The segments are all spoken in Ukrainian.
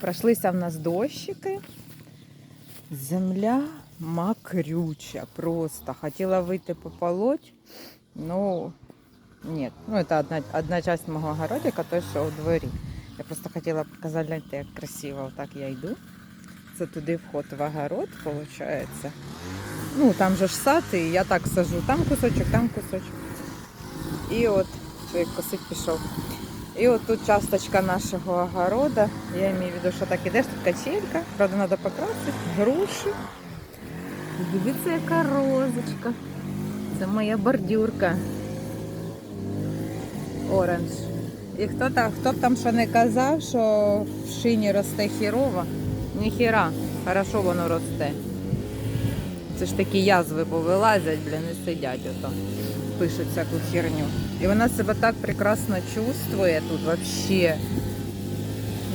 Пройшлися в нас дощики. Земля мокрюча просто. Хотіла вийти пополоть, ну ні. Ну, це одна, одна часть мого огородика, той, що у дворі. Я просто хотіла показати, як красиво. Так я йду. Це туди вход в огород, виходить. Ну, там же ж сад, і я так сажу. Там кусочок, там кусочок. І от чоловік косить пішов. І от тут часточка нашого огорода. Я маю в виду, що так ідеш, тут качелька. Правда, треба покрасити. Груші. Дивіться, яка розочка. Це моя бордюрка. Оранж. І хто там, хто б там що не казав, що в шині росте хірово, ніхіра, хорошо воно росте. Це ж такі язви повилазять, блін, і сидять ото, пишуть всяку херню. І вона себе так прекрасно чувствує тут вообще.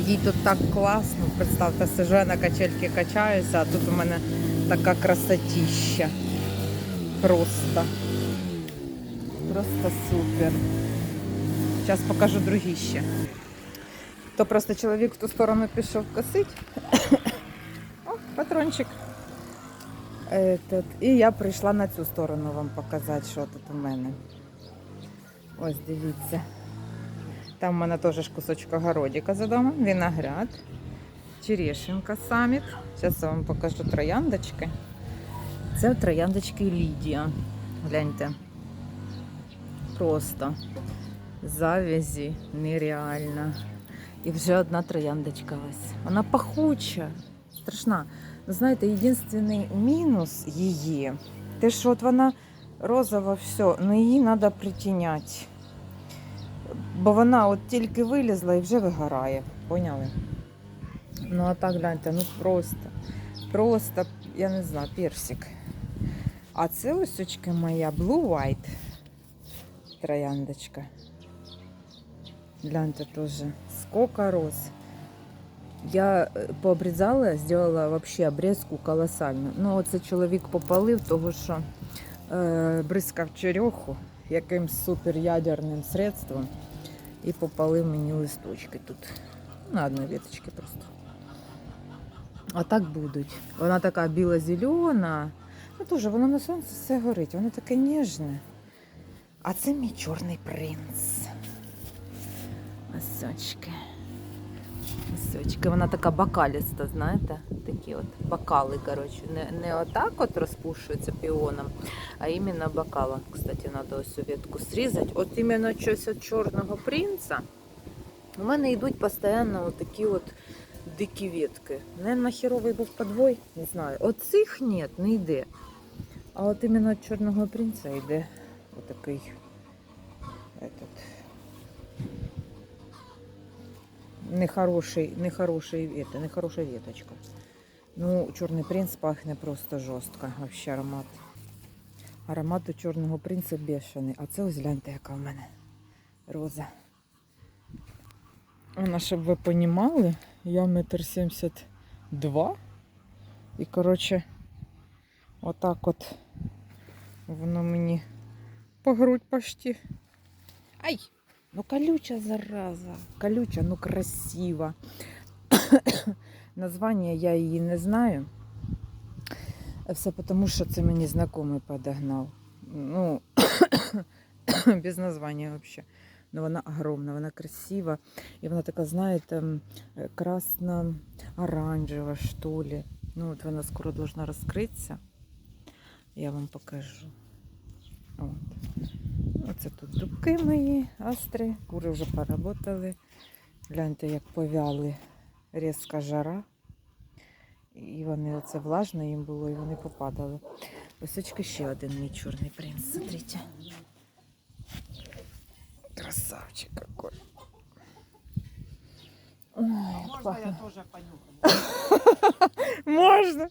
Їй тут так класно. Представте, сижу я на качельки качаюся, а тут у мене така красотища. Просто. Просто супер. Зараз покажу другі ще. То просто чоловік в ту сторону пішов косить. О, патрончик. Этот. І я прийшла на цю сторону вам показати, що тут у мене. Ось дивіться. Там у мене теж кусочок огородика за домом, виноград, черешенка саміт. Зараз я вам покажу трояндочки. Це трояндочки Лідія. Гляньте. Просто завязі нереально. І вже одна трояндочка ось. Вона пахуча, страшна. Знаєте, єдиний мінус її, те, що от вона розова, все, ну її треба притіняти. Бо вона от тільки вилізла і вже вигорає. Поняли? Ну а так гляньте, ну просто, просто, я не знаю, персик. А це ось моя Blue White трояндочка. Гляньте тоже. Сколько роз. Я е, пообрізала, зробила вообще обрізку колосальну. Ну, оце чоловік попалив, того що е, бризкав череху якимсь суперядерним средством і попалив мені листочки тут. На одній веточці просто. А так будуть. Вона така біла-зелена. Ну теж воно на сонці все горить, воно таке ніжне. А це мій чорний принц. Осьочки. Осьочки. Вона така бакаліста, знаєте? Такі от бокали, коротше. Не, не отак от розпушується піоном, а іменно бокалом. Кстати, треба ось ветку зрізати. От іменно щось від чорного принца. У мене йдуть постійно от такі от дикі ветки. Наверное, херовий був подвой, не знаю. От цих ні, не йде. А от іменно від чорного принца йде отакий нехороший, нехороший, это, нехорошая веточка. Ну, чорний принц пахне просто жорстко. Вообще аромат. Аромат у чорного принца бешений. А це ось гляньте, яка в мене роза. Вона, щоб ви понімали, я метр сімдесят два. І, коротше, отак от воно мені по грудь почти. Ай! Ну колюча зараза. Колюча, ну красиво. Названня я її не знаю. Все тому, що це мені знайомий подогнав. Ну, без названня взагалі. Ну, вона огромна, вона красива. І вона така, знаєте, е, красно-оранжева, що ли. Ну, от вона скоро должна розкритися. Я вам покажу. От. Дубки мої, астри. Кури вже поработали. Гляньте, як повяли різка жара. І вони оце влажно їм було, і вони попадали. Ось ще один мій чорний принц. Смотрите. Красавчик какой. Ой, Можно я тоже понюхаю? Можна.